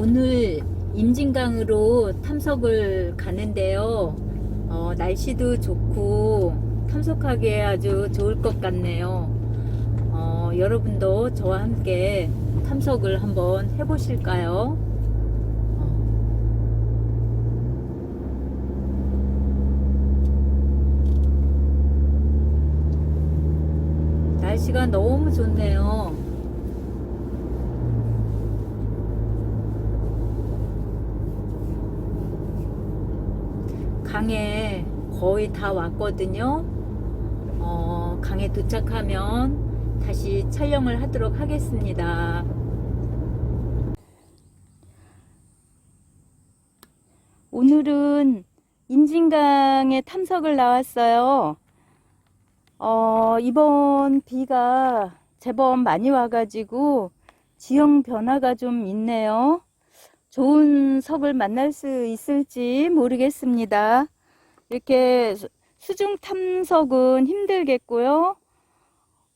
오늘 임진강으로 탐석을 가는데요. 어, 날씨도 좋고 탐석하기에 아주 좋을 것 같네요. 어, 여러분도 저와 함께 탐석을 한번 해보실까요? 날씨가 너무 좋네요. 강에 거의 다 왔거든요. 어, 강에 도착하면 다시 촬영을 하도록 하겠습니다. 오늘은 임진강에 탐석을 나왔어요. 어, 이번 비가 제법 많이 와가지고 지형 변화가 좀 있네요. 좋은 석을 만날 수 있을지 모르겠습니다. 이렇게 수- 수중 탐석은 힘들겠고요.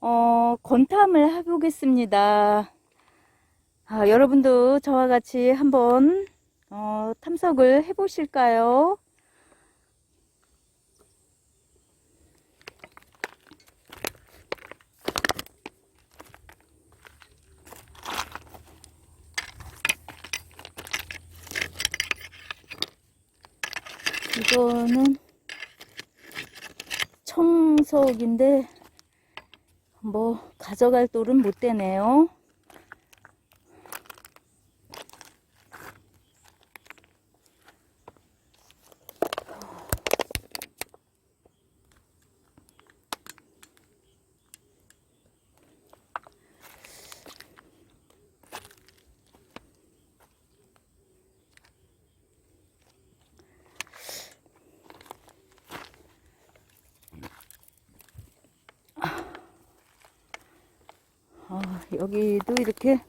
어, 건탐을 해보겠습니다. 아, 여러분도 저와 같이 한번 어, 탐석을 해보실까요? 이거는 청석인데 뭐 가져갈 돌은 못 되네요. 여기도 이렇게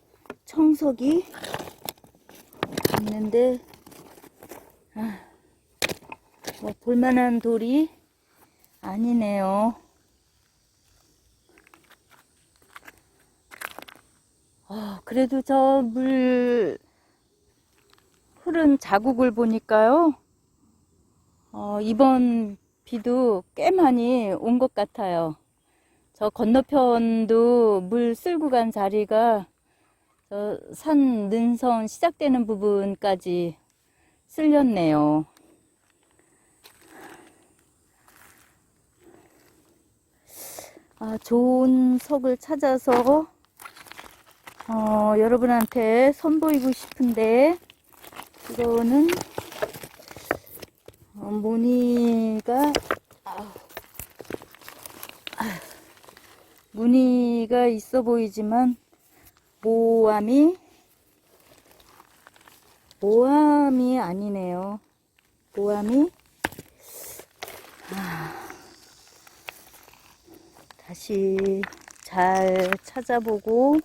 청석이 있는데 아, 뭐 볼만한 돌이 아니네요. 아, 그래도 저 물 흐른 자국을 보니까요. 어, 이번 비도 꽤 많이 온 것 같아요. 저 건너편도 물 쓸고 간 자리가 저 산 능선 시작되는 부분까지 쓸렸네요. 아, 좋은 석을 찾아서 어, 여러분한테 선보이고 싶은데 이거는 어, 무늬가 무늬가 있어 보이지만 모함이 모함이 아니네요. 모함이 아, 다시 잘 찾아보고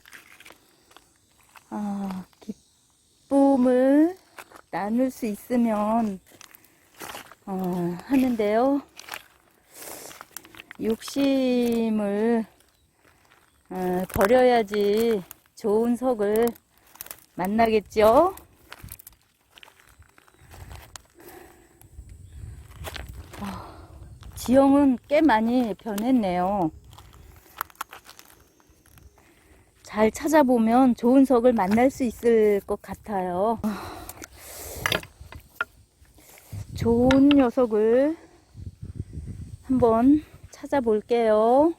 아, 기쁨을 나눌 수 있으면 어, 하는데요. 욕심을 어, 버려야지 좋은 석을 만나겠죠? 아, 지형은 꽤 많이 변했네요. 잘 찾아보면 좋은 석을 만날 수 있을 것 같아요. 아, 좋은 녀석을 한번 찾아볼게요.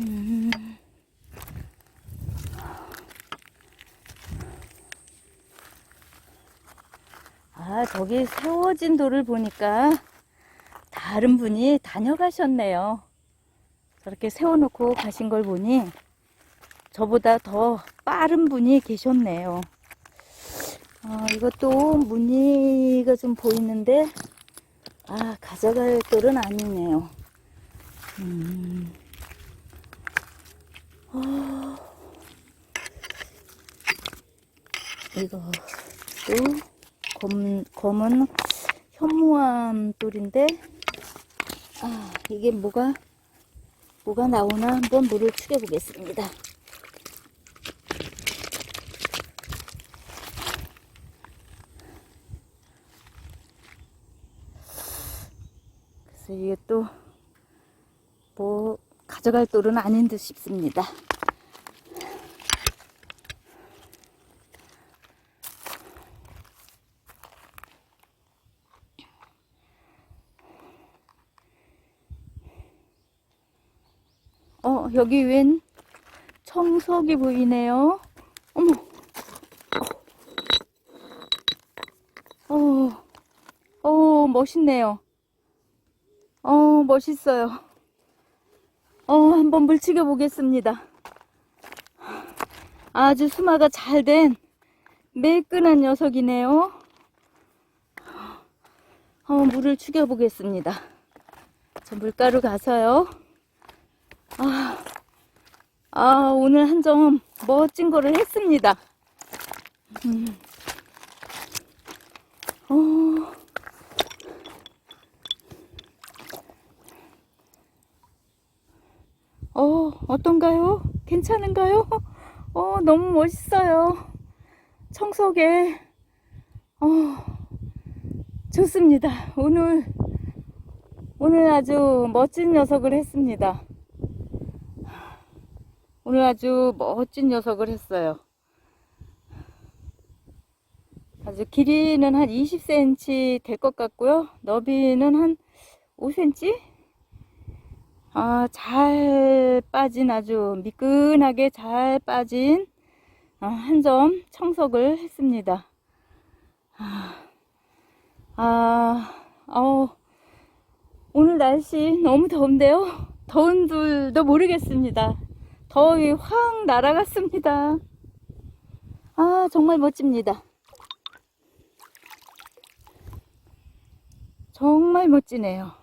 음. 아, 저기 세워진 돌을 보니까 다른 분이 다녀가셨네요. 저렇게 세워놓고 가신 걸 보니 저보다 더 빠른 분이 계셨네요. 어, 이것도 무늬가 좀 보이는데, 아, 가져갈 돌은 아니네요. 음. 어, 이것도 검, 검은 현무암 돌인데, 아, 이게 뭐가 뭐가 나오나 한번 물을 축여 보겠습니다. 그래서 이게 또 뭐 가져갈 돌은 아닌 듯 싶습니다. 어, 여기 웬 청석이 보이네요. 어머. 어, 어, 멋있네요. 어, 멋있어요. 어, 한번 물치겨 보겠습니다. 아주 수마가 잘 된 매끈한 녀석이네요. 한번 물을 축여 보겠습니다. 저 물가루 가서요. 아, 아, 오늘 한 점 멋진 거를 했습니다. 음. 어, 어, 어떤가요? 괜찮은가요? 어, 너무 멋있어요. 청석에, 어, 좋습니다. 오늘, 오늘 아주 멋진 녀석을 했습니다. 오늘 아주 멋진 녀석을 했어요. 아주 길이는 한 20cm 될 것 같고요. 너비는 한 5cm? 아, 잘 빠진 아주 미끈하게 잘 빠진 아, 한점 청석을 했습니다. 아, 아, 어, 오늘 날씨 너무 더운데요. 더운 줄도 모르겠습니다. 더위 확 날아갔습니다. 아, 정말 멋집니다. 정말 멋지네요.